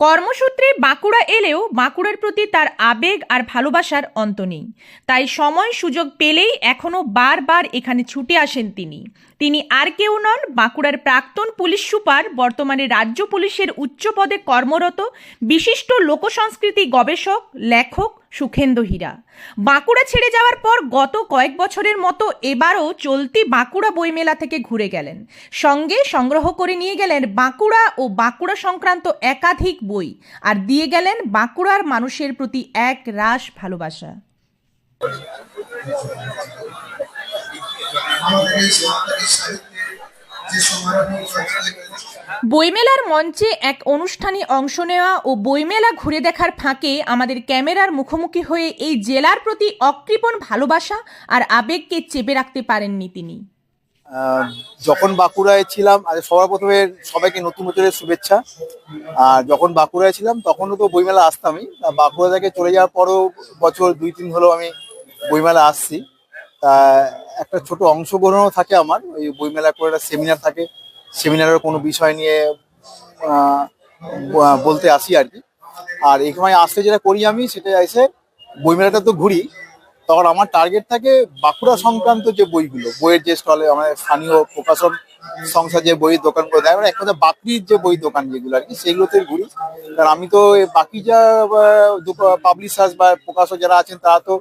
কর্মসূত্রে বাঁকুড়া এলেও বাঁকুড়ার প্রতি তার আবেগ আর ভালোবাসার অন্ত নেই। তাই সময় সুযোগ পেলেই এখনও বারবার এখানে ছুটে আসেন তিনি। তিনি আর কেউ নন, বাঁকুড়ার প্রাক্তন পুলিশ সুপার, বর্তমানে রাজ্য পুলিশের উচ্চ পদে কর্মরত, বিশিষ্ট লোকসংস্কৃতি গবেষক, লেখক সুখেন্দু হীরা। বাঁকুড়া ছেড়ে যাওয়ার পর গত কয়েক বছরের মতো এবারও চলতি বাঁকুড়া বইমেলা থেকে ঘুরে গেলেন। সঙ্গে সংগ্রহ করে নিয়ে গেলেন বাঁকুড়া ও বাঁকুড়া সংক্রান্ত একাধিক বই আর দিয়ে গেলেন বাঁকুড়ার মানুষের প্রতি এক রাস ভালোবাসা। আমাদের এই সরকারি সাহিত্যে যে সমারোহ বইমেলার মঞ্চে এক অনুষ্ঠানে অংশ নেওয়া ও বইমেলা ঘুরে দেখার ফাঁকে আমাদের ক্যামেরার মুখোমুখি হয়ে এই জেলার প্রতি অকৃপণ ভালোবাসা আর আবেগকে চেপে রাখতে পারেননি তিনি। যখন বাঁকুড়ায় ছিলাম আর সবার প্রথমে সবাইকে নতুন বছরের শুভেচ্ছা। আর যখন বাঁকুড়ায় ছিলাম, তখনও তো বইমেলা আসতামই। বাঁকুড়া থেকে চলে যাওয়ার পরও বছর দুই তিন হলেও আমি বইমেলা আসছি। একটা ছোট অংশগ্রহণও থাকে আমার, ওই বইমেলা করে একটা সেমিনার থাকে। সেমিনারের কোনো বিষয় নিয়ে বলতে আসি আর কি। আর এখানে আসতে যেটা করি আমি, সেটা এসে বইমেলাটা তো ঘুরি, তখন আমার টার্গেট থাকে বাঁকুড়া সংক্রান্ত যে বইগুলো, বইয়ের যে স্টলে আমাদের স্থানীয় প্রকাশন সংস্থা যে বইয়ের দোকানগুলো দেয় মানে এক কথা বাকরির যে বই দোকান যেগুলো আর কি, সেগুলোতে ঘুরি। কারণ আমি তো বাকি যা পাবলিশার্স বা প্রকাশক যারা আছেন, তারা তো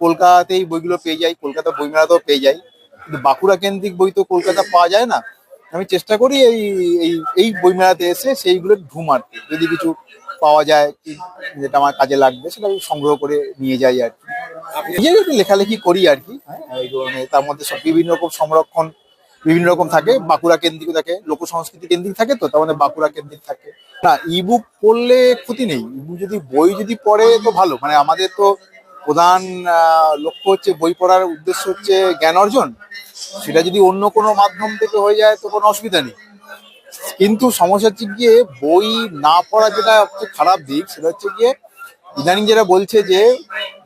কলকাতাতেই বইগুলো পেয়ে যাই কলকাতা বইমেলাতেও পেয়ে যাই কিন্তু বাঁকুড়া কেন্দ্রিক বই তো কলকাতা পাওয়া যায় না। আমি চেষ্টা করি এই এই এই বইমেলাতে এসে সেইগুলো ঢুম আর কি যদি কিছু পাওয়া যায় কি যেটা আমার কাজে লাগবে সেটা আমি সংগ্রহ করে নিয়ে যাই আর কি। নিজের একটু লেখালেখি করি আর কি। এই ধরনের তার মধ্যে সব বিভিন্ন রকম সংরক্ষণ বিভিন্ন রকম থাকে। বাঁকুড়া কেন্দ্রিক থাকে লোক সংস্কৃতি কেন্দ্রিক থাকে তো তার মধ্যে বাঁকুড়া কেন্দ্রিক থাকে। না ইবুক পড়লে ক্ষতি নেই। ইবুক যদি বই যদি পড়ে তো ভালো। মানে আমাদের তো প্রধান লক্ষ্য হচ্ছে বই পড়ার উদ্দেশ্য হচ্ছে জ্ঞান অর্জন। সেটা যদি অন্য কোনো মাধ্যম থেকে হয়ে যায়, তো কোনো অসুবিধা নেই। কিন্তু সমস্যা হচ্ছে গিয়ে বই না পড়া যেটা হচ্ছে খারাপ দিক, সেটা হচ্ছে গিয়ে ইদানিং যেটা বলছে যে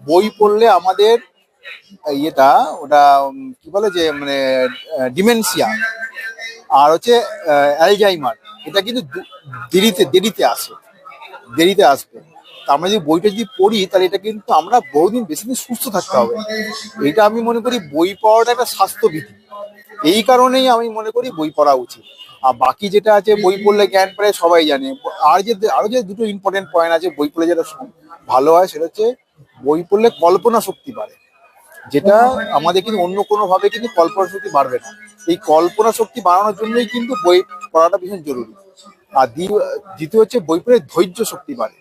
বই পড়লে আমাদের ইয়েটা, ওটা কি বলে যে মানে ডিমেনশিয়া আর হচ্ছে অ্যালজাইমার। এটা কিন্তু দেরিতে দেরিতে আসে, দেরিতে আসবে। আমরা যদি বইটা যদি পড়ি, তাহলে এটা কিন্তু আমরা বহুদিন বেশি দিন সুস্থ থাকতে হবে। এটা আমি মনে করি বই পড়াটা একটা স্বাস্থ্যবিধি। এই কারণেই আমি মনে করি বই পড়া উচিত। আর বাকি যেটা আছে, বই পড়লে জ্ঞান পায় সবাই জানে। আর যে, আরও যে দুটো ইম্পর্টেন্ট পয়েন্ট আছে, বই পড়লে যেটা ভালো হয়, সেটা হচ্ছে বই পড়লে কল্পনা শক্তি বাড়ে। যেটা আমাদের কিন্তু অন্য কোনো ভাবে কিন্তু কল্পনা শক্তি বাড়বে না। এই কল্পনা শক্তি বাড়ানোর জন্যই কিন্তু বই পড়াটা ভীষণ জরুরি। আর দ্বি- দ্বিতীয় হচ্ছে বই পড়ে ধৈর্য শক্তি বাড়ে।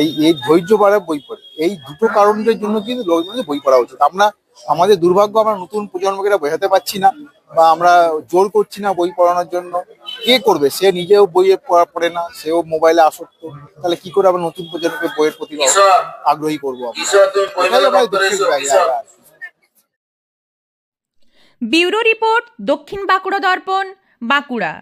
এই এই ধৈর্য বাড়ে বই পড়ে। এই দুটো কারণের জন্য কিন্তু লোকজনকে বই পড়া উচিত। আমরা আমাদের দুর্ভাগ্য আমরা নতুন প্রজন্মকে এটা বোঝাতে পারছি না বা আমরা জোর করছি না বই পড়ানোর জন্য। কে করবে? সে নিজেও বইয়ে পড়া পড়ে না সেও মোবাইলে আসক্ত। তাহলে কি করে আমরা নতুন প্রজন্মকে বইয়ের প্রতি আগ্রহী করব ব্যুরো রিপোর্ট দক্ষিণ বাঁকুড়া দর্পণ বাঁকুড়া।